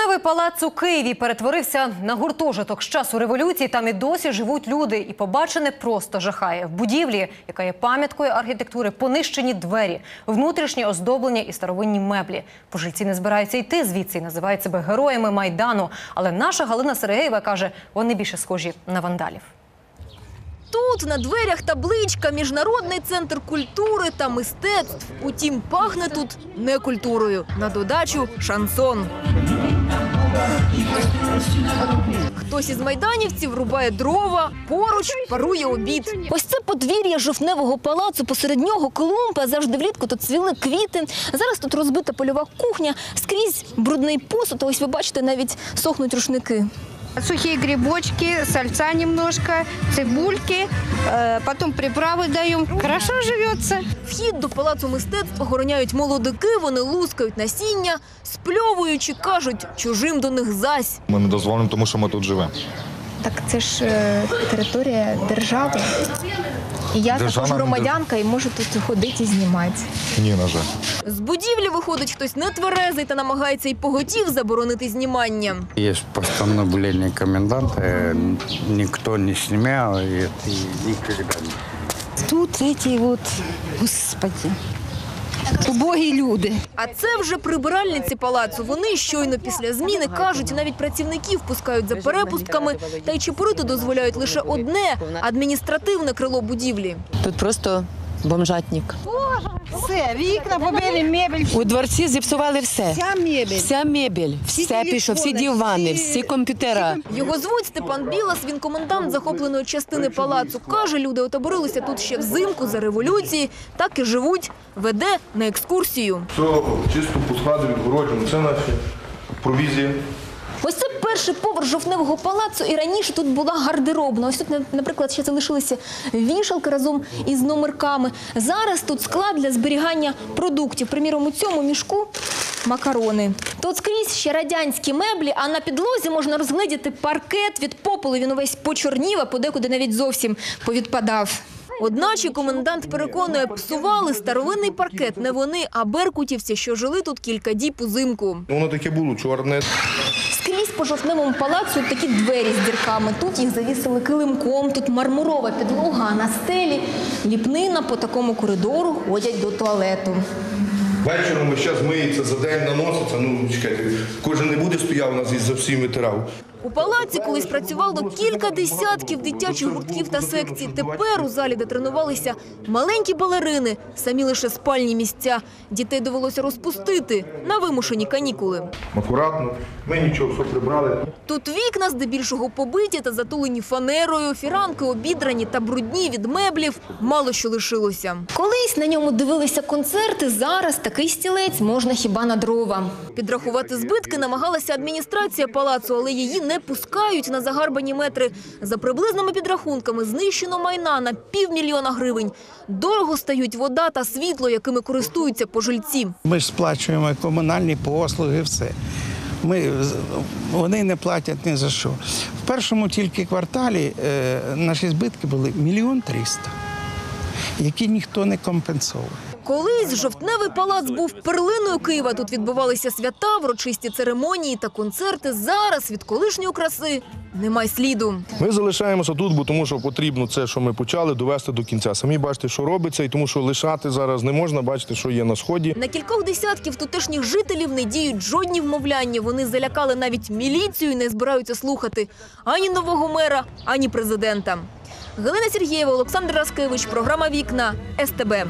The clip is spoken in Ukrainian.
Новий палац у Києві перетворився на гуртожиток. З часу революції там і досі живуть люди. І побачене просто жахає. В будівлі, яка є пам'яткою архітектури, понищені двері, внутрішнє оздоблення і старовинні меблі. Пожильці не збираються йти звідси і називають себе героями Майдану. Але наша Галина Сергеєва каже, вони більше схожі на вандалів. Тут на дверях табличка Міжнародний центр культури та мистецтв. Утім, пахне тут не культурою. На додачу шансон. Хтось із майданівців рубає дрова, поруч парує обід. Ось це подвір'я жовтневого палацу. Посеред нього клумби, завжди влітку тут цвіли квіти. Зараз тут розбита польова кухня, скрізь брудний посуд. Ось ви бачите, навіть сохнуть рушники. Сухие грибочки, сальца немножко, цибульки, потім потом приправы даем. Хорошо живется. Вхід до палацу мистецтв охороняють молодики, вони лускають насіння, спльовуючи, кажуть, чужим до них зась. Ми не дозволимо, тому що ми тут живемо. Так це ж е, територія держави. І я Державна також не громадянка і можу тут ходити і знімати. Ні, на жаль. З будівлі виходить хтось нетверезий та намагається й поготів заборонити знімання. Есть постановление коменданта, э, никто не снимал, и это никогда не. Тут эти вот, господи, убогі люди. А це вже прибиральниці палацу. Вони щойно після зміни кажуть, навіть працівників пускають за перепустками, та й чепурити дозволяють лише одне адміністративне крило будівлі. Тут просто бомжатник. Все, вікна побили, мебель, У дворці зіпсували все. вся мебель. Вся мебель, все пішло, всі дивани, всі комп'ютера. Його звуть Степан Білас. Він комендант захопленої частини палацу. Каже, люди отоборилися тут ще взимку за революції, так і живуть. Веде на екскурсію. Все чисто по складу відгороджено. Це наші провізія. Перший поверх жовтневого палацу, і раніше тут була гардеробна. Ось тут, наприклад, ще залишилися вішалки разом із номерками. Зараз тут склад для зберігання продуктів. Приміром, у цьому мішку макарони. Тут скрізь ще радянські меблі, а на підлозі можна розгледіти паркет від попелу. Він увесь почорнів, а подекуди навіть зовсім повідпадав. Одначе комендант переконує, псували старовинний паркет не вони, а беркутівці, що жили тут кілька діб узимку. Воно таке було чорне. Скрізь по жовтневому палацу такі двері з дірками. Тут їх завісили килимком, тут мармурова підлога, а на стелі ліпнина по такому коридору ходять до туалету. Вечором весь час миється, за день наноситься. Ну, чекайте, кожен не буде стояв у нас і за всім витирав. У палаці колись працювало кілька десятків дитячих гуртків та секцій. Тепер у залі, де тренувалися маленькі балерини, самі лише спальні місця. Дітей довелося розпустити на вимушені канікули. Акуратно. Ми нічого, все прибрали. Тут вікна здебільшого побиті та затулені фанерою, фіранки обідрані та брудні від меблів. Мало що лишилося. Колись на ньому дивилися концерти. Зараз такий стілець можна хіба на дрова. Підрахувати збитки намагалася адміністрація палацу, але її не пускають на загарбані метри. За приблизними підрахунками знищено майна на півмільйона гривень. Дорого стають вода та світло, якими користуються пожильці. Ми ж сплачуємо комунальні послуги, все. Ми, вони не платять ні за що. В першому тільки кварталі е, наші збитки були мільйон триста, які ніхто не компенсовує. Колись жовтневий палац був перлиною Києва. Тут відбувалися свята, врочисті церемонії та концерти. Зараз від колишньої краси немає сліду. Ми залишаємося тут, бо тому що потрібно це, що ми почали, довести до кінця. Самі бачите, що робиться, і тому що лишати зараз не можна, бачите, що є на сході. На кількох десятків тутешніх жителів не діють жодні вмовляння. Вони залякали навіть міліцію і не збираються слухати ані нового мера, ані президента. Галина Сергієва, Олександр Раскевич, програма Вікна СТБ.